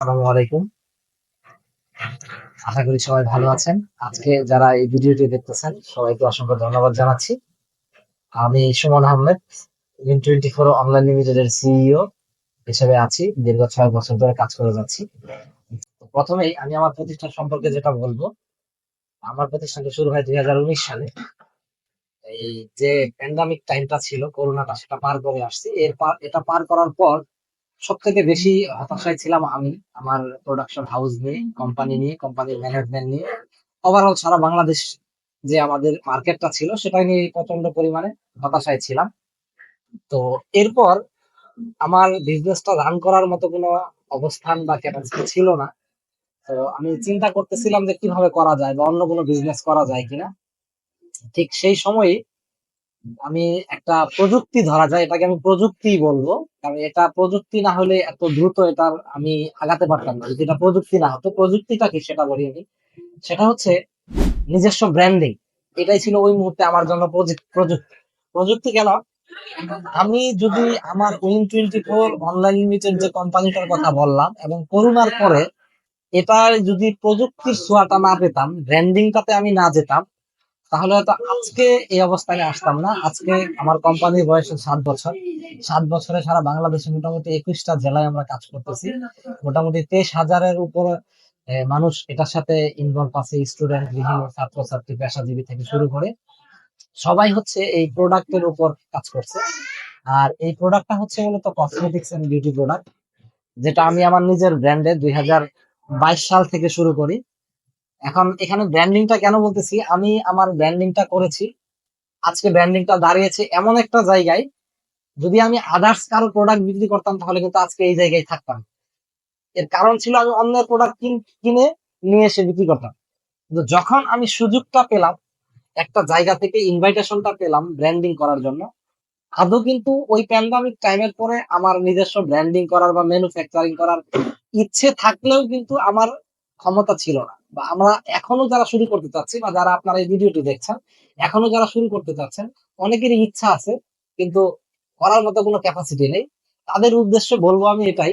আসসালামু আলাইকুম। আশা করি সবাই ভালো আছেন। আজকে যারা এই ভিডিওটি দেখতেছেন, সবাইকে অসংখ্য ধন্যবাদ জানাচ্ছি। আমি Suman Ahmed Win twenty four online লিমিটেডের সিইও হিসেবে আছি। দীর্ঘ ছয় বছর ধরে কাজ করে যাচ্ছি। প্রথমেই আমি আমার প্রতিষ্ঠান সম্পর্কে যেটা বলব, আমার প্রতিষ্ঠানটা শুরু হয় দুই হাজার উনিশ সালে। এই যে প্যান্ডামিক টাইমটা ছিল, করোনাটা সেটা পার করে আসছি। এর এটা পার করার পর সব থেকে বেশি হতাশায় ছিলাম আমি আমার প্রোডাকশন হাউস নিয়ে কোম্পানি নিয়ে কোম্পানির ম্যানেজমেন্ট নিয়ে। ওভারঅল সারা বাংলাদেশ যে আমাদের মার্কেটটা ছিল সেটা নিয়ে প্রচণ্ড পরিমাণে হতাশায় ছিলাম। তো এরপর আমার বিজনেসটা রান করার মতো কোনো অবস্থান বা ক্যাপাসিটি ছিল না। তো আমি চিন্তা করতেছিলাম যে কীভাবে করা যায় বা অন্য কোনো বিজনেস করা যায় কিনা। ঠিক সেই সময়ই আমি একটা প্রযুক্তি ধরা যায়, এটাকে আমি প্রযুক্তি বলব। কারণ এটা প্রযুক্তি না হলে এত দ্রুত এটা আমি আগাতে পারতাম না। যদি এটা প্রযুক্তি না হতো প্রযুক্তিটা কি সেটা বলি আমি সেটা হচ্ছে নিজস্ব ব্র্যান্ডিং এটাই ছিল ওই মুহূর্তে আমার জন্য প্রযুক্তি প্রযুক্তি। কেন? আমি যদি আমার Win twenty four online limited যে কোম্পানিটার কথা বললাম এবং করোনার পরে, এটার যদি প্রযুক্তির ছোঁয়াটা না পেতাম ব্র্যান্ডিংটাতে আমি না যেতাম তাহলে হয়তো আজকে এই অবস্থানে আসতাম না। আজকে আমার কোম্পানির বয়স সাত বছর। সাত বছরে সারা বাংলাদেশে মোটামুটি একুশটা জেলায় আমরা কাজ করতেছি। মোটামুটি তেইশ হাজারের উপর মানুষ এটার সাথে ইনভলভ আছে স্টুডেন্ট বিভিন্ন ছাত্রছাত্রী, পেশাজীবী থেকে শুরু করে। সবাই হচ্ছে এই প্রোডাক্টের উপর কাজ করছে। আর এই প্রোডাক্টটা হচ্ছে মূলত কসমেটিক্স এন্ড বিউটি প্রোডাক্ট যেটা আমি আমার নিজের ব্র্যান্ডে দুই হাজার বাইশ সাল থেকে শুরু করি। এখন এখানে ব্র্যান্ডিংটা কেন বলতেছি? আমি আমার ব্র্যান্ডিংটা করেছি। আজকে ব্র্যান্ডিংটা দাঁড়িয়েছে এমন একটা জায়গায়, যদি আমি আদার্স কারও প্রোডাক্ট বিক্রি করতাম, তাহলে কিন্তু আজকে এই জায়গায় থাকতাম। এর কারণ ছিল আমি অন্যের প্রোডাক্ট কিনে নিয়ে এসে বিক্রি করতাম। কিন্তু যখন আমি সুযোগটা পেলাম, একটা জায়গা থেকে ইনভাইটেশনটা পেলাম ব্র্যান্ডিং করার জন্য, আদৌ কিন্তু ওই প্যান্ডামিক টাইমের পরে আমার নিজস্ব ব্র্যান্ডিং করার বা ম্যানুফ্যাকচারিং করার ইচ্ছে থাকলেও কিন্তু আমার ক্ষমতা ছিল না। বা আমরা এখনও যারা শুরু করতে চাচ্ছি বা যারা আপনারা এই ভিডিওটি দেখছেন, এখনও যারা শুরু করতে চাচ্ছেন, অনেকেরই ইচ্ছা আছে, কিন্তু করার মতো কোনো ক্যাপাসিটি নেই। তাদের উদ্দেশ্যে বলব আমি এটাই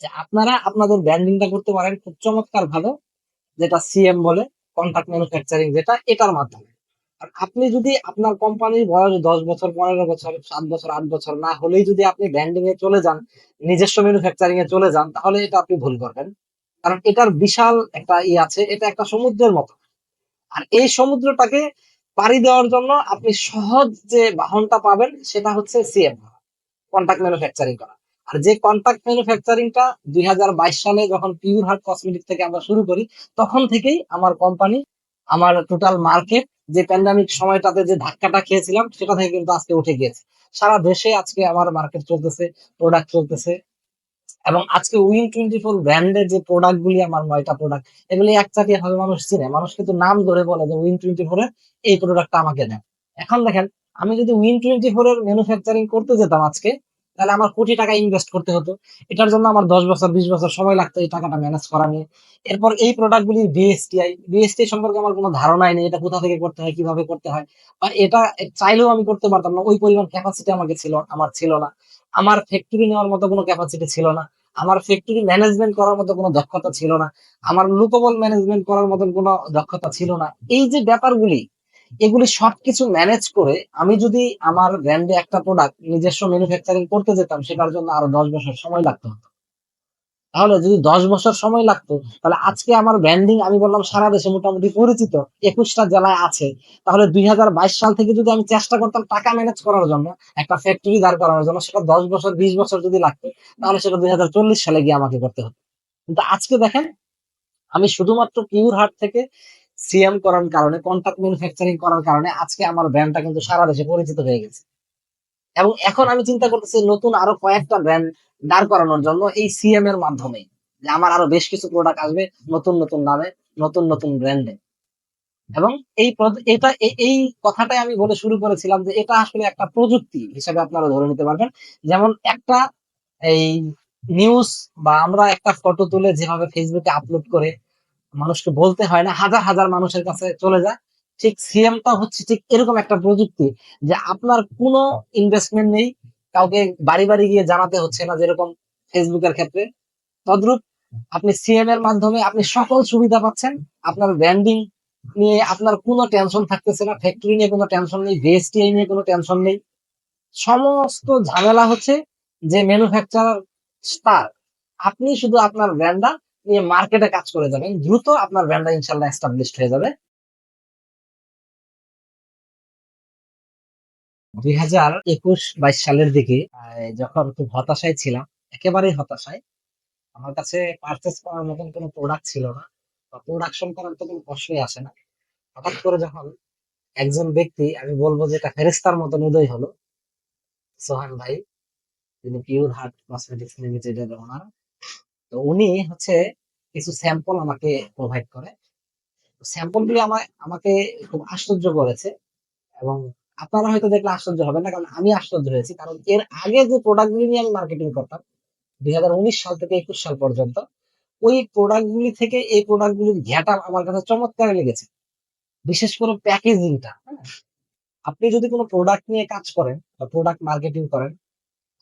যে আপনারা আপনাদের ব্র্যান্ডিংটা করতে পারেন খুব চমৎকার ভাবে যেটা সিএম বলে কন্ট্রাক্ট ম্যানুফ্যাকচারিং যেটা, এটার মাধ্যমে। আর আপনি যদি আপনার কোম্পানির বয়স দশ বছর, পনেরো বছর, সাত বছর, আট বছর না হলেই যদি আপনি ব্র্যান্ডিং এ চলে যান, নিজস্ব ম্যানুফ্যাকচারিং এ চলে যান, তাহলে এটা আপনি ভুল করবেন। কারণ এটার বিশাল একটা ই আছে, এটা একটা সমুদ্রের মতো। আর এই সমুদ্রটাকে পাড়ি দেওয়ার জন্য আপনি সহজ যে বাহনটা পাবেন, সেটা হচ্ছে সিএম কন্ট্যাক্ট ম্যানুফ্যাকচারিং করা। আর যে কন্ট্যাক্ট ম্যানুফ্যাকচারিংটা দুই হাজার বাইশ সালে যখন পিওর হার্ট কসমেটিক থেকে আমরা শুরু করি, তখন থেকেই আমার কোম্পানি আমার টোটাল মার্কেট যে প্যান্ডামিক সময়টাতে যে ধাক্কাটা খেয়েছিলাম, সেটা থেকে কিন্তু আজকে উঠে গিয়েছে। সারা দেশে আজকে আমার মার্কেট চলতেছে প্রোডাক্ট চলতেছে। এবং আজকে উইন টোয়েন্টি ফোর ব্র্যান্ডের যে প্রোডাক্ট গুলি আমার নয়টা প্রোডাক্ট এগুলি এক চাটিয়ে হবে মানুষ চিনে। মানুষ কিন্তু নাম ধরে বলে যে উইন টোয়েন্টি ফোর এর এই প্রোডাক্টটা আমাকে দেন। এখন দেখেন, আমি যদি উইন টোয়েন্টি ফোর এর ম্যানুফ্যাকচারিং করতে যেতাম আজকে, তাহলে আমার কোটি টাকা ইনভেস্ট করতে হতো। এটার জন্য আমার দশ বছর, বিশ বছর সময় লাগতো এই টাকাটা ম্যানেজ করা নিয়ে। এরপর এই প্রোডাক্টগুলি বিএসটিআই বিএসটিআই সম্পর্কে আমার কোনো ধারণাই নেই, এটা কোথা থেকে করতে হয়, কীভাবে করতে হয় আর এটা চাইলেও আমি করতে পারতাম না, ওই পরিমাণ ক্যাপাসিটি আমাকে ছিল, আমার ছিল না। আমার ফ্যাক্টরি নেওয়ার মতো কোনো ক্যাপাসিটি ছিল না। আমার ফ্যাক্টরি ম্যানেজমেন্ট করার মতো কোনো দক্ষতা ছিল না। আমার লুকবল ম্যানেজমেন্ট করার মতন কোনো দক্ষতা ছিল না। এই যে ব্যাপারগুলি, এগুলি সবকিছু ম্যানেজ করে আমি যদি আমার ব্র্যান্ডে একটা প্রোডাক্ট নিজস্ব ম্যানুফ্যাকচারিং করতে যেতাম, সেটার জন্য আরও দশ বছর সময় লাগতো। হতো তাহলে যদি দশ বছর সময় লাগতো, তাহলে আজকে আমার ব্র্যান্ডিং আমি বললাম সারা দেশে মোটামুটি পরিচিত, একুশটা জেলায় আছে। তাহলে দুই সাল থেকে যদি আমি চেষ্টা করতাম টাকা ম্যানেজ করার জন্য, একটা ফ্যাক্টরি দাঁড় করানোর জন্য, সেটা দশ বছর, বিশ বছর যদি লাগতো, তাহলে সেটা দুই হাজার চল্লিশ সালে গিয়ে আমাকে করতে হতো। কিন্তু আজকে দেখেন, আমি শুধুমাত্র পিউর হাট থেকে সিএম করার কারণে কন্ট্রাক্ট ম্যানুফ্যাকচারিং করার কারণে, আজকে আমার ব্র্যান্ডটা কিন্তু সারা দেশে পরিচিত হয়ে গেছে। এবং এখন আমি চিন্তা করতেছি নতুন আরও কয়েকটা ব্র্যান্ড দাঁড় করানোর জন্য এই সিএম এর মাধ্যমে যে আমার আরও বেশ কিছু প্রোডাক্ট আসবে নতুন নতুন নামে, নতুন নতুন ব্র্যান্ডে এবং এই এটা এই কথাটাই আমি বলে শুরু করেছিলাম যে এটা আসলে একটা প্রযুক্তি হিসাবে আপনারা ধরে নিতে পারবেন। যেমন একটা এই নিউজ বা আমরা একটা ফটো তুলে যেভাবে ফেসবুকে আপলোড করে মানুষকে বলতে হয় না, হাজার হাজার মানুষের কাছে চলে যায়। ঠিক সিএমটা হচ্ছে ঠিক এরকম একটা প্রযুক্তি যে আপনার কোনো ইনভেস্টমেন্ট নেই, কাউকে বাড়ি বাড়ি গিয়ে জানাতে হচ্ছে না যেরকম ফেসবুকের ক্ষেত্রে। তদ্রুপ আপনি সিএম এর মাধ্যমে আপনি সকল সুবিধা পাচ্ছেন। আপনার ব্র্যান্ডিং নিয়ে আপনার কোনো টেনশন থাকতেছে না। ফ্যাক্টরি নিয়ে কোনো টেনশন নেই জিএসটিআই নিয়ে কোনো টেনশন নেই। সমস্ত ঝামেলা হচ্ছে যে ম্যানুফ্যাকচারার তার আপনি শুধু আপনার ব্র্যান্ডটা নিয়ে মার্কেটে কাজ করে যাবেন। দ্রুত আপনার ব্র্যান্ডটা ইনশাল্লাহ এস্টাবলিশড হয়ে যাবে। দুই হাজার একুশ বাইশ সালের দিকে যখন খুব হতাশায় ছিলাম, একেবারেই হতাশায়। আমার কাছে পারচেস করার মতন কোনো প্রোডাক্ট ছিল না। বা প্রোডাকশন করার তো কোনো প্রশ্নই আসে না। হঠাৎ করে যখন একজন ব্যক্তি, আমি বলব যে এটা ফেরেস্তার মতন উদয় হলো, সোহান ভাই, তিনি পিওর হার্ট কসমেটিক্স লিমিটেড এর ওনার তো উনি হচ্ছে কিছু স্যাম্পল আমাকে প্রোভাইড করে। স্যাম্পল গুলি আমার আমাকে খুব আশ্চর্য করেছে এবং আপনারা হয়তো দেখলে আশ্চর্য হবে না, কারণ আমি আশ্চর্য হয়েছি। কারণ এর আগে যে প্রোডাক্টগুলি নিয়ে আমি মার্কেটিং করতাম, দুই সাল থেকে একুশ সাল পর্যন্ত, ওই প্রোডাক্ট গুলি থেকে এই প্রোডাক্ট গুলির ঘ্যাটা আমার কাছে চমৎকার লেগেছে। বিশেষ করে প্যাকেজিংটা আপনি যদি কোনো প্রোডাক্ট নিয়ে কাজ করেন বা প্রোডাক্ট মার্কেটিং করেন,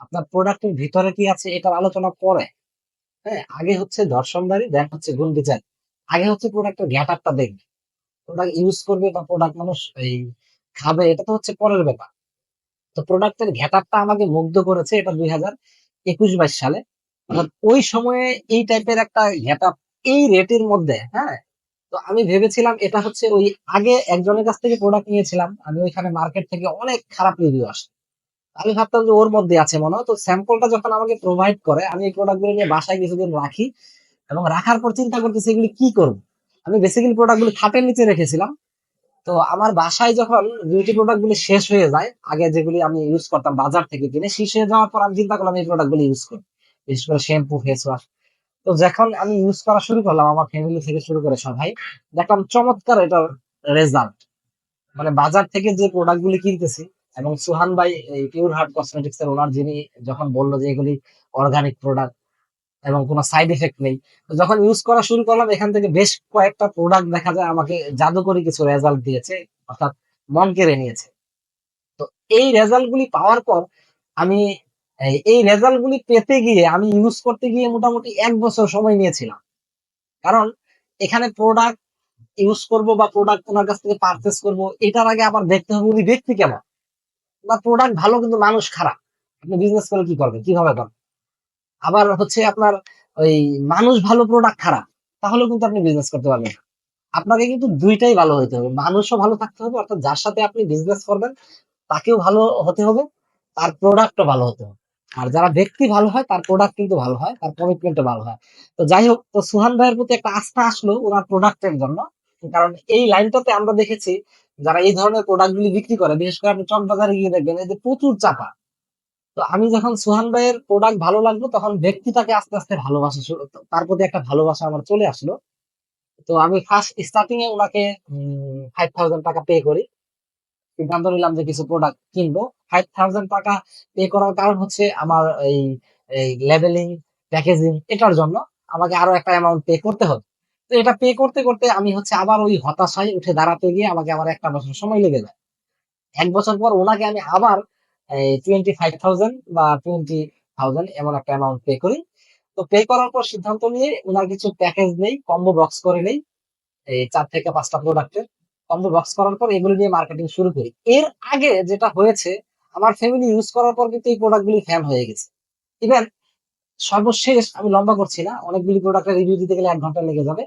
আপনার প্রোডাক্টের ভিতরে কি আছে এটার আলোচনা পরে হ্যাঁ। আগে হচ্ছে দর্শনদারি দেখ হচ্ছে গুণ বিচার আগে হচ্ছে প্রোডাক্টের ঘ্যাটারটা দেখবে। প্রোডাক্ট ইউজ করবে বা প্রোডাক্ট মানুষ এই খাবে, এটা তো হচ্ছে পরের ব্যাপার। তো প্রোডাক্টের ঘ্যাটারটা আমাকে মুগ্ধ করেছে এটা দুই হাজার একুশ বাইশ সালে। অর্থাৎ ওই সময়ে এই টাইপের একটা ঘ্যাটাপ এই রেটের মধ্যে হ্যাঁ? তো আমি ভেবেছিলাম এটা হচ্ছে ওই আগে একজনের কাছ থেকে প্রোডাক্ট নিয়েছিলাম, আমি ওইখানে মার্কেট থেকে অনেক খারাপ রিভিউ আসে। আমি ভাবতাম যে ওর মধ্যে আছে মনে হয়, তো স্যাম্পলটা যখন আমাকে প্রোভাইড করে, আমি এই প্রোডাক্টগুলো নিয়ে বাসায় কিছুদিন রাখি এবং রাখার পর চিন্তা করতেছি এগুলি কি করব? আমি বেসিক্যালি প্রোডাক্টগুলো খাটের নিচে রেখেছিলাম। তো আমার বাসায় যখন বিউটি প্রোডাক্ট গুলি শেষ হয়ে যায়, আগে যেগুলি আমি ইউজ করতাম বাজার থেকে কিনে, শেষ হয়ে যাওয়ার পর আমি চিন্তা করলাম এই প্রোডাক্ট গুলি ইউজ করি। বিশেষ করে শ্যাম্পু ফেস ওয়াশ তো যখন আমি ইউজ করা শুরু করলাম, আমার ফ্যামিলি থেকে শুরু করে সবাই, দেখলাম চমৎকার এটার রেজাল্ট মানে বাজার থেকে যে প্রোডাক্ট গুলি কিনতেছি এবং সুহান ভাই পিওর হার্ট কসমেটিক্স এর ওনার যিনি যখন বলল যে এগুলি অর্গানিক প্রোডাক্ট এবং কোনো সাইড এফেক্ট নেই। তো যখন ইউজ করা শুরু করলাম, এখান থেকে বেশ কয়েকটা প্রোডাক্ট দেখা যায় আমাকে জাদুকরি কিছু রেজাল্ট দিয়েছে, অর্থাৎ মন কেড়ে নিয়েছে। তো এই রেজাল্ট গুলি পাওয়ার পর আমি, এই- এই রেজাল্ট গুলি পেতে গিয়ে আমি ইউজ করতে গিয়ে মোটামুটি এক বছর সময় নিয়েছিলাম। কারণ এখানে প্রোডাক্ট ইউজ করব বা প্রোডাক্ট ওনার কাছ থেকে পারচেস করব, এটার আগে আবার দেখতে হবে উনি ব্যক্তি কেমন। বা প্রোডাক্ট ভালো কিন্তু মানুষ খারাপ। আপনি বিজনেস করে কি করবেন? কীভাবে করবেন? আবার হচ্ছে আপনার ওই মানুষ ভালো প্রোডাক্ট খারাপ, তাহলেও কিন্তু আপনি বিজনেস করতে পারবেন। আপনাকে কিন্তু দুইটাই ভালো হতে হবে। মানুষও ভালো থাকতে হবে, অর্থাৎ যার সাথে আপনি বিজনেস করবেন, তাকেও ভালো হতে হবে, তার প্রোডাক্টও ভালো হতে হবে। আর যারা ব্যক্তি ভালো হয়, তার প্রোডাক্ট কিন্তু ভালো হয়, তার কমিটমেন্টও ভালো হয়। তো যাই হোক, তো সুহান ভাইয়ের প্রতি একটা আস্থা আসলো ওনার প্রোডাক্টের জন্য। কারণ এই লাইনটাতে আমরা দেখেছি, যারা এই ধরনের প্রোডাক্ট গুলি বিক্রি করে, বিশেষ করে আপনি চকবাজারে গিয়ে দেখবেন, এই যে প্রচুর চাপা। তো আমি যখন সুহান ভাইয়ের প্রোডাক্ট ভালো লাগল, তখন ব্যক্তিটাকে আস্তে আস্তে ভালোবাসা শুরু, তার প্রতি একটা ভালোবাসা আমার চলে আসলো। তো আমি ফার্স্ট স্টার্টিং এ ওনাকে ফাইভ থাউজেন্ড টাকা পে করি। সিদ্ধান্ত নিলাম যে কিছু প্রোডাক্ট কিনবো। ফাইভ থাউজেন্ড টাকা পে করার কারণ হচ্ছে আমার এই লেভেলিং প্যাকেজিং এটার জন্য আমাকে আরও একটা অ্যামাউন্ট পে করতে হবে। তো এটা পে করতে করতে আমি হচ্ছে আবার ওই হতাশায় উঠে দাঁড়াতে গিয়ে আমাকে আবার একটা বছর সময় লেগে যায়। এক বছর পর ওনাকে আমি আবার টোয়েন্টি ফাইভ থাউজেন্ড বা টোয়েন্টি থাউজেন্ড এমন একটা অ্যামাউন্ট পে করি। তো পে করার পর সিদ্ধান্ত নিয়ে ওনার কিছু প্যাকেজ নেই কম্বো বক্স করে নেই চার থেকে পাঁচটা প্রোডাক্টের কম্বো বক্স করার পর নিয়ে মার্কেটিং শুরু করি। এর আগে যেটা হয়েছে, আমার ফ্যামিলি ইউজ করার পর কিন্তু এই প্রোডাক্টগুলি ফ্যান হয়ে গেছে। ইভেন সর্বশেষ, আমি লম্বা করছি না, অনেকগুলি প্রোডাক্টের রিভিউ দিতে গেলে এক ঘণ্টা লেগে যাবে।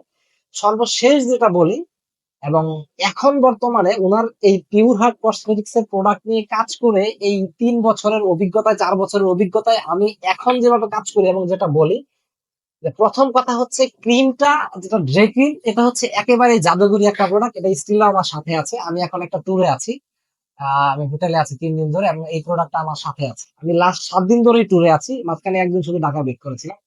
সর্বশেষ যেটা বলি এবং এখন বর্তমানে ওনার এই পিওর হার্ট কসমেটিক্স এর প্রোডাক্ট নিয়ে কাজ করে এই তিন বছরের অভিজ্ঞতায়, চার বছরের অভিজ্ঞতায় আমি এখন যেভাবে কাজ করি এবং যেটা বলি প্রথম কথা হচ্ছে ক্রিমটা যেটা ড্রে ক্রিম এটা হচ্ছে একেবারে জাদুগুরি একটা প্রোডাক্ট এটা স্টিল আমার সাথে আছে, আমি এখন একটা ট্যুরে আছি। আমি হোটেলে আছি তিন দিন ধরে এবং এই প্রোডাক্টটা আমার সাথে আছে। আমি লাস্ট সাত দিন ধরেই ট্যুরে আছি, মাঝখানে একদিন শুধু ঢাকা বেক করেছিলাম।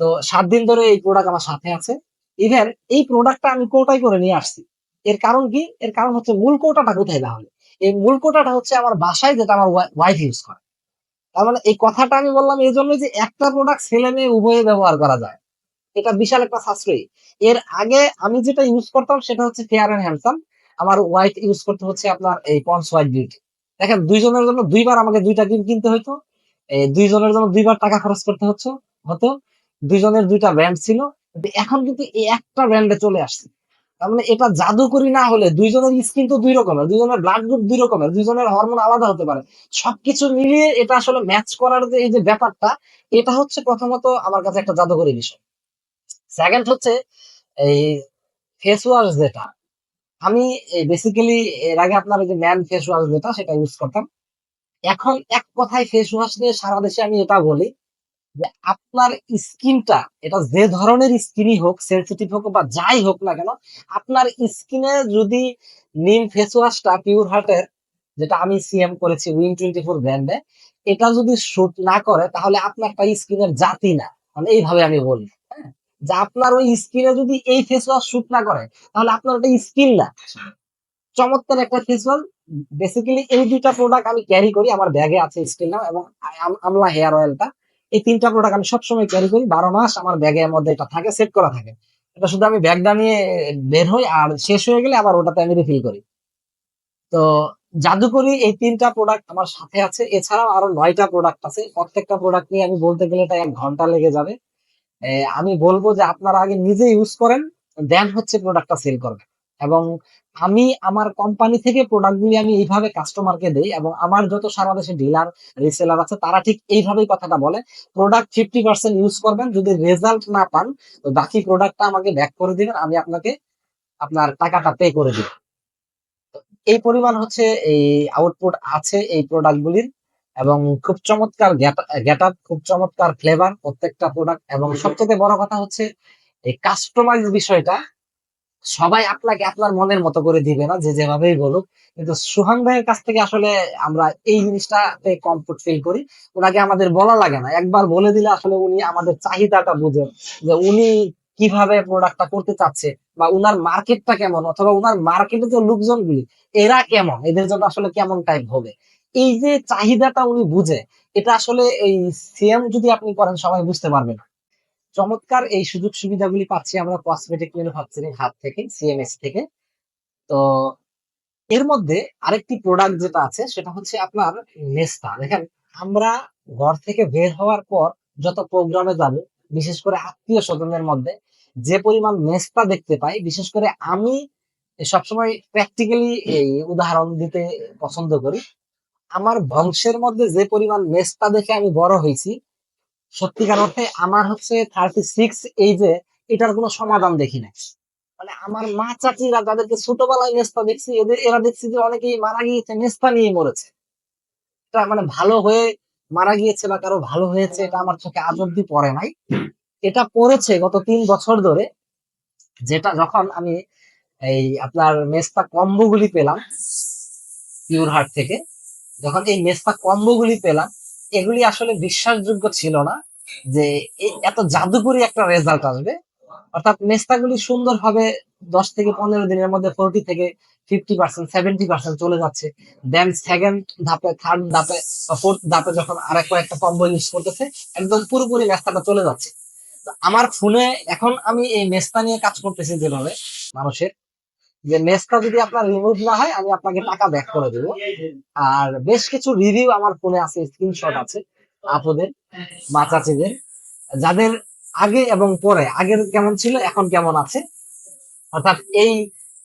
তো সাত দিন ধরে এই প্রোডাক্ট আমার সাথে আছে। ইভেন এই প্রোডাক্টটা আমি কোটাই করে নিয়ে আসছি। এর কারণ কি? এর কারণ হচ্ছে মূল কোটাটা কোথায় তাহলে এই মূল কোটাটা হচ্ছে আমার বাসায় যেটা আমার ওয়াইফ ইউজ করে। তার মানে এই কথাটা আমি বললাম এই জন্য যে একটা প্রোডাক্ট ছেলে মেয়ে উভয়ে ব্যবহার করা যায়। এটা বিশাল একটা সাশ্রয়ী। এর আগে আমি যেটা ইউজ করতাম সেটা হচ্ছে ফেয়ার অ্যান্ড হ্যান্ডসাম আমার ওয়াইফ ইউজ করতে হচ্ছে আপনার এই পন্স হোয়াইট বিউটি দেখেন, দুইজনের জন্য দুইবার আমাকে দুইটা ক্রিম কিনতে হতো দুইজনের জন্য দুইবার টাকা খরচ করতে হচ্ছে হতো। দুইজনের দুইটা ব্র্যান্ড ছিল। এখন কিন্তু এই একটা ব্র্যান্ডে চলে আসছে। তার মানে এটা জাদুকরি না হলে দুইজনের স্কিন তো দুই রকমের, দুইজনের ব্লাড গ্রুপ দুই রকমের, দুইজনের হরমোন আলাদা হতে পারে। সবকিছু মিলিয়ে এটা আসলে ম্যাচ করার যে এই যে ব্যাপারটা, এটা হচ্ছে প্রথমত আমার কাছে একটা জাদুকরি বিষয়। সেকেন্ড হচ্ছে এই ফেস ওয়াশ যেটা। আমি বেসিক্যালি এর আগে আপনার যে ম্যান ফেস ওয়াশ যেটা, সেটা ইউজ করতাম। এখন এক কথায় ফেস ওয়াশ নিয়ে সারা দেশে আমি এটা বলি। যে আপনার স্কিনটা, এটা যে ধরনের স্কিনই হোক সেন্সিটিভ হোক বা যাই হোক না কেন, আপনার স্কিনে যদি নিম ফেস ওয়াশটা পিওর হার্টের যেটা আমি সিএম করেছি উইন টোয়েন্টি ফোর ব্র্যান্ডে এটা যদি শুট না করে, তাহলে আপনারটা স্কিনের জাতি না। মানে এইভাবে আমি বলি হ্যাঁ? যে আপনার ওই স্কিনে যদি এই ফেস ওয়াশ শুট না করে, তাহলে আপনার ওটা স্কিন না। চমৎকার একটা ফেস ওয়াশ বেসিক্যালি এই দুইটা প্রোডাক্ট আমি ক্যারি করি, আমার ব্যাগে আছে স্কিন নাম এবং আম- আমলা হেয়ার অয়েলটা এই তিনটা প্রোডাক্ট আমি সবসময় ক্যারি করি। বারো মাস আমার ব্যাগের মধ্যে এটা থাকে সেট করা থাকে। এটা শুধু আমি ব্যাগটা নিয়ে বের হই আর শেষ হয়ে গেলে আবার ওটাতে আমি রিফিল করি। তো জাদুকরি এই তিনটা প্রোডাক্ট আমার সাথে আছে। এছাড়াও আরও নয়টা প্রোডাক্ট আছে। প্রত্যেকটা প্রোডাক্ট নিয়ে আমি বলতে গেলে এটা এক ঘণ্টা লেগে যাবে। আমি বলব যে আপনারা আগে নিজে ইউজ করেন দেন হচ্ছে প্রোডাক্টটা সেল করবেন। এবং আমি আমার কোম্পানি থেকে প্রোডাক্টগুলি আমি এইভাবে কাস্টমারকে দেই এবং আমার যত সারা দেশে ডিলার রিসেলার আছে, তারা ঠিক এইভাবেই কথাটা বলে। প্রোডাক্ট ফিফটি পার্সেন্ট ইউজ করবেন, যদি রেজাল্ট না পান, তো বাকি প্রোডাক্টটা আমাকে ব্যাক করে দিবেন, আমি আপনাকে আপনার টাকাটা পে করে দিব। এই পরিমাণ হচ্ছে এই আউটপুট আছে এই প্রোডাক্টগুলির এবং খুব চমৎকার গেট আপ খুব চমৎকার ফ্লেভার প্রত্যেকটা প্রোডাক্ট এবং সবচেয়ে বড় কথা হচ্ছে এই কাস্টমাইজ বিষয়টা সবাই আপনাকে আপনার মনের মতো করে দিবে না, যে যেভাবেই বলুক। কিন্তু সুহান ভাইয়ের কাছ থেকে আসলে আমরা এই জিনিসটাতে কমফোর্ট ফিল করি। ওনাকে আমাদের বলা লাগে না। একবার বলে দিলে আসলে উনি আমাদের চাহিদাটা বুঝেন যে উনি কীভাবে প্রোডাক্টটা করতে চাচ্ছে বা উনার মার্কেটটা কেমন অথবা উনার মার্কেটে যে লোকজনগুলি, এরা কেমন? এদের জন্য আসলে কেমন টাইপ হবে? এই যে চাহিদাটা উনি বুঝে, এটা আসলে এই সিএম যদি আপনি করেন, সবাই বুঝতে পারবে না। চমৎকার এই সুযোগ সুবিধাগুলি পাচ্ছি আমরা কসমেটিক ম্যানুফ্যাকচারিং হাব থেকে সিএমএস থেকে। তো এর মধ্যে আরেকটি প্রোডাক্ট যেটা আছে, সেটা হচ্ছে আপনার নেস্তা দেখেন, আমরা ঘর থেকে বের হওয়ার পর যত প্রোগ্রামে যাবে, বিশেষ করে আত্মীয় স্বজনের মধ্যে, যে পরিমাণ নেস্তা দেখতে পাই, বিশেষ করে আমি সবসময় প্র্যাকটিক্যালি এই উদাহরণ দিতে পছন্দ করি। আমার বংশের মধ্যে যে পরিমাণ নেস্তা দেখে আমি বড় হয়েছি সত্যিকার অর্থে আমার হচ্ছে থার্টি সিক্স এইজে এটার কোনো সমাধান দেখি না মানে আমার মা চাচিরা যাদেরকে ছোটবেলায় নেস্তা দেখছি, এদের, এরা দেখছি যে অনেকেই মারা গিয়েছে নেস্তা নিয়ে মরেছে। এটা মানে ভালো হয়ে মারা গিয়েছে বা কারও ভালো হয়েছে, এটা আমার চোখে আজ অব্দি পড়ে নাই। এটা পড়েছে গত তিন বছর ধরে, যেটা যখন আমি এই আপনার মেস্তা কম্বো গুলি পেলাম, পিওর হার্ট থেকে, যখন এই মেস্তা কম্বো গুলি পেলাম, এগুলি আসলে বিশ্বাসযোগ্য ছিল না। যে এত জাদুকরি একটা রেজাল্ট আসবে। অর্থাৎ মেস্তাগুলি সুন্দরভাবে দশ থেকে পনেরো দিনের মধ্যে ফোরটি থেকে ফিফটি পার্সেন্ট সেভেন্টি পার্সেন্ট চলে যাচ্ছে। দেন সেকেন্ড ধাপে থার্ড ধাপে বা ফোর্থ ধাপে যখন আর একটা কম্বো ইউজ করতেছে, একদম পুরোপুরি মেস্তাটা চলে যাচ্ছে। আমার ফোনে এখন আমি এই মেস্তা নিয়ে কাজ করতেছি যেভাবে মানুষের, যে মেস্তা যদি আপনার রিমুভ না হয়, আমি আপনাকে টাকা ব্যাক করে দেবো। আর বেশ কিছু রিভিউ আমার ফোনে আছে স্ক্রিনশট আছে। আপুদের মা চাচিদের যাদের আগে এবং পরে, আগের কেমন ছিল, এখন কেমন আছে? অর্থাৎ এই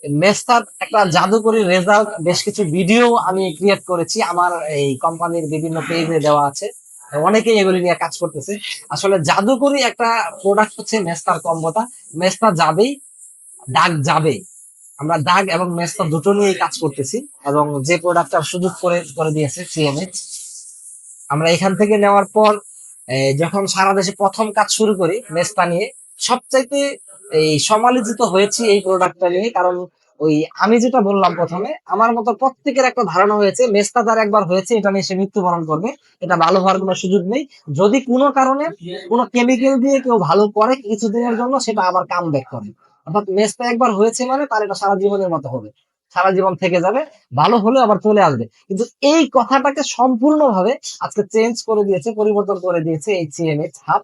মেস্তার একটা জাদুকরি রেজাল্ট বেশ কিছু ভিডিও আমি ক্রিয়েট করেছি, আমার এই কোম্পানির বিভিন্ন পেজে দেওয়া আছে। অনেকেই এগুলি নিয়ে কাজ করতেছে। আসলে জাদুকরি একটা প্রোডাক্ট হচ্ছে মেস্তার কম্বোটা মেস্তা যাবেই ডাক যাবে আমরা দাগ এবং মেস্তা দুটো নিয়েই কাজ করতেছি এবং যে প্রোডাক্টটা সুযোগ করে করে দিয়েছে সিএমএইচ আমরা এখান থেকে নেওয়ার পর যখন সারা দেশে প্রথম কাজ শুরু করি মেস্তা নিয়ে, সবচাইতে এই সমালোচিত হয়েছি এই প্রোডাক্টটা নিয়ে, কারণ ওই আমি যেটা বললাম প্রথমে, আমার মতো প্রত্যেকের একটা ধারণা হয়েছে মেস্তা তার একবার হয়েছে, এটা নিয়ে সে মৃত্যুবরণ করবে, এটা ভালো হওয়ার কোনো সুযোগ নেই। যদি কোনো কারণে কোনো কেমিক্যাল দিয়ে কেউ ভালো করে কিছুদিনের জন্য, সেটা আবার কাম ব্যাক করে। অর্থাৎ মেস্তা একবার হয়েছে মানে তার এটা সারা জীবনের মতো হবে। সারা জীবন থেকে যাবে, ভালো হলে আবার চলে আসবে। কিন্তু এই কথাটাকে সম্পূর্ণভাবে আজকে চেঞ্জ করে দিয়েছে, পরিবর্তন করে দিয়েছে এই সিএমএইচ হাব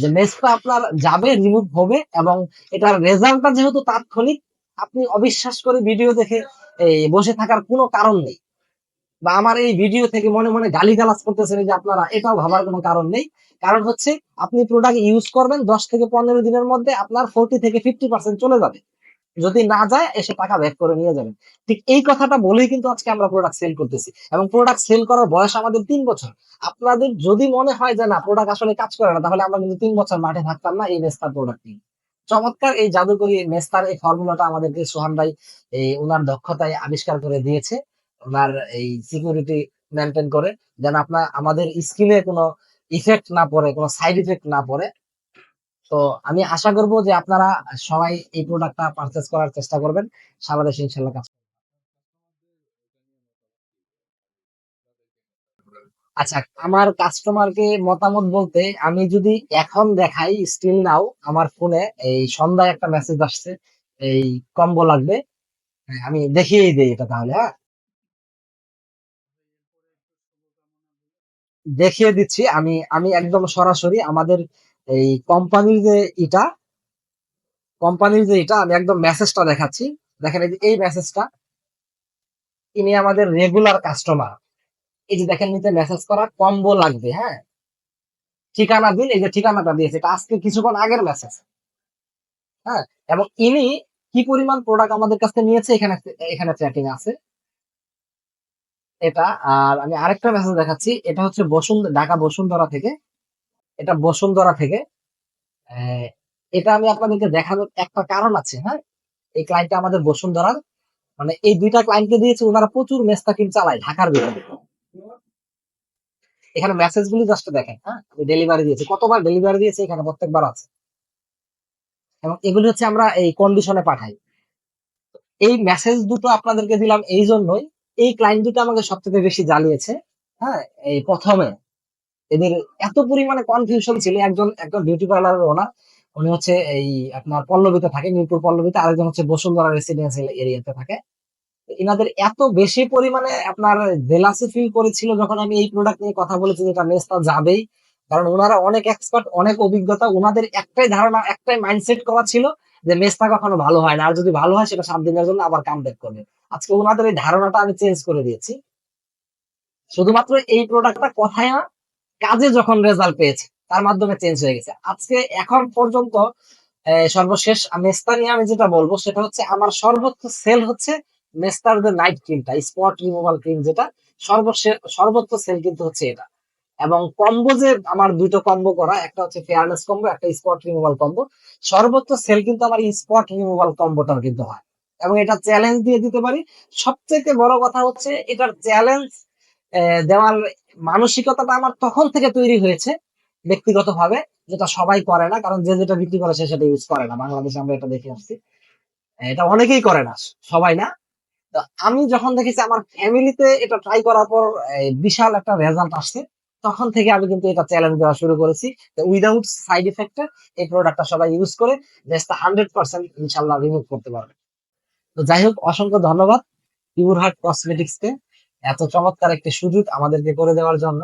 যে মেসটা আপনার যাবে রিমুভ হবে এবং এটার রেজাল্টটা যেহেতু তাৎক্ষণিক, আপনি অবিশ্বাস করে ভিডিও দেখে বসে থাকার কোনো কারণ নেই। বা আমার এই ভিডিও থেকে মনে মনে গালি গালিগালাজ করতেছেন যে আপনারা, এটাও ভাবার কোনো কারণ নেই। কারণ হচ্ছে, আপনি প্রোডাক্ট ইউজ করবেন দশ থেকে পনেরো দিনের মধ্যে আপনার ফোরটি থেকে ফিফটি পার্সেন্ট চলে যাবে। যদি না যায়, এসে টাকা ব্যাক করে নিয়ে যাবেন। ঠিক এই কথাটা বলেই কিন্তু আজকে আমরা প্রোডাক্ট সেল করতেছি। এবং প্রোডাক্ট সেল করার বয়স আমাদের তিন বছর। আপনাদের যদি মনে হয় যে, না প্রোডাক্ট আসলে কাজ করে না, তাহলে আমরা কিন্তু তিন বছর মাঠে থাকতাম না এই মেস্তার প্রোডাক্ট নিয়ে। চমৎকার এই জাদুকরি মেস্তার এই ফর্মুলাটা আমাদেরকে সোহান ভাই এই ওনার দক্ষতায় আবিষ্কার করে দিয়েছে। ওনার এই সিকিউরিটি মেনটেন করে। যেন আপনার আমাদের স্কিনে কোনো ইফেক্ট না পড়ে, কোনো সাইড ইফেক্ট না পড়ে। তো আমি আশা করব যে আপনারা সবাই এই প্রোডাক্টটা পারচেজ করার চেষ্টা করবেন। সাবাদেশ ইনশাল্লাহ কাজ আচ্ছা আমার কাস্টমারকে মতামত বলতে আমি যদি এখন দেখাই স্টিল নাও আমার ফোনে এই সন্ধ্যায় একটা মেসেজ আসছে এই কম্বো লাগবে। হ্যাঁ, আমি দেখিয়েই দিই এটা তাহলে হ্যাঁ? দেখিয়ে দিচ্ছি আমি আমি একদম সরাসরি আমাদের এই কোম্পানির যে এটা কোম্পানির যে এটা আমি একদম মেসেজটা দেখাচ্ছি। দেখেন এই যে, এই মেসেজটা ইনি আমাদের রেগুলার কাস্টমার এই যে দেখেন, নিচে মেসেজ করা কম্বো লাগবে হ্যাঁ? ঠিকানা দিন, এই যে ঠিকানাটা দিয়েছে, এটা আজকে কিছুক্ষণ আগের মেসেজ হ্যাঁ? এবং ইনি কি পরিমাণ প্রোডাক্ট আমাদের কাছে নিয়েছে, এখানে এখানে ট্র্যাকিং আছে। এটা, আর আমি আরেকটা মেসেজ দেখাচ্ছি, এটা হচ্ছে বসুন্ধ ঢাকা বসুন্ধরা থেকে। এটা বসুন্ধরা থেকে। এটা আমি আপনাদেরকে দেখানোর একটা কারণ আছে হ্যাঁ? এই ক্লায়েন্টটা আমাদের বসুন্ধরার। মানে এই দুইটা ক্লায়েন্টকে দিয়েছে, ওনারা প্রচুর মেস্তাকিম চালায় ঢাকার ভিতরে। এখানে মেসেজ গুলি জাস্ট দেখেন হ্যাঁ? ডেলিভারি দিয়েছে, কতবার ডেলিভারি দিয়েছে, এখানে প্রত্যেকবার আছে। এবং এগুলি হচ্ছে আমরা এই কন্ডিশনে পাঠাই। এই মেসেজ দুটো আপনাদেরকে দিলাম এই জন্যই। এই ক্লায়েন্ট দুটো আমাকে সবথেকে বেশি জ্বালিয়েছে হ্যাঁ? এই প্রথমে। এদের এত পরিমাণে কনফিউশন ছিল, একজন একজন বিউটি পার্লারের ওনার উনি হচ্ছে এই আপনার পল্লবীতে থাকে, মিরপুর পল্লবীতে, আরেকজন হচ্ছে বসুন্ধরা রেসিডেন্সিয়াল এরিয়াতে থাকে। এনাদের এত বেশি পরিমাণে আপনার জেলাসি ফিল করেছিল যখন আমি এই প্রোডাক্ট নিয়ে কথা বলেছি, যেটা মেস্তা যাবেই। কারণ ওনারা অনেক এক্সপার্ট অনেক অভিজ্ঞতা, ওনাদের একটাই ধারণা, একটাই মাইন্ডসেট করা ছিল যে মেস্তা কখনো ভালো হয় না, আর যদি ভালো হয়, সেটা সাত দিনের জন্য আবার কাম ব্যাক করবে। আজকে ওনাদের এই ধারণাটা আমি চেঞ্জ করে দিয়েছি। শুধুমাত্র এই প্রোডাক্টটা কথায় না কাজে যখন রেজাল্ট পেয়েছে, তার মাধ্যমে চেঞ্জ হয়ে গেছে। আজকে এখন পর্যন্ত সর্বশেষ মেস্তা নিয়ে আমি যেটা বলব সেটা হচ্ছে আমার সর্বোচ্চ সেল হচ্ছে মেস্তার যে নাইট ক্রিমটা স্পট রিমুভাল ক্রিম যেটা। সর্বশেষ, সর্বোচ্চ সেল কিন্তু হচ্ছে এটা। এবং কম্বো যে আমার দুটো কম্বো করা, একটা হচ্ছে ফেয়ারনেস কম্বো একটা স্পট রিমুভাল কম্বো সর্বোচ্চ সেল কিন্তু আমার স্পট রিমুভাল কম্বোটার কিন্তু হয়। এবং এটা চ্যালেঞ্জ দিয়ে দিতে পারি। সবচেয়ে বড় কথা হচ্ছে এটার চ্যালেঞ্জ দেওয়ার মানসিকতাটা আমার তখন থেকে তৈরি হয়েছে ব্যক্তিগতভাবে, যেটা সবাই করে না, কারণ যে যেটা বিক্রি করে সে সেটা ইউজ করে না। বাংলাদেশে আমরা এটা দেখে আসছি। এটা অনেকেই করে না, সবাই না। তো আমি যখন দেখেছি আমার ফ্যামিলিতে এটা ট্রাই করার পর বিশাল একটা রেজাল্ট আসছে। তখন থেকে আমি কিন্তু এটা চ্যালেঞ্জ দেওয়া শুরু করেছি। উইদাউট সাইড ইফেক্টে এই প্রোডাক্টটা সবাই ইউজ করে জাস্ট হান্ড্রেড পার্সেন্ট ইনশাল্লাহ রিমুভ করতে পারবে। তো যাই হোক, অসংখ্য ধন্যবাদ। পিউর হার্ট কসমেটিক্স কে এত চমৎকার একটি সুযোগ আমাদেরকে করে দেওয়ার জন্য।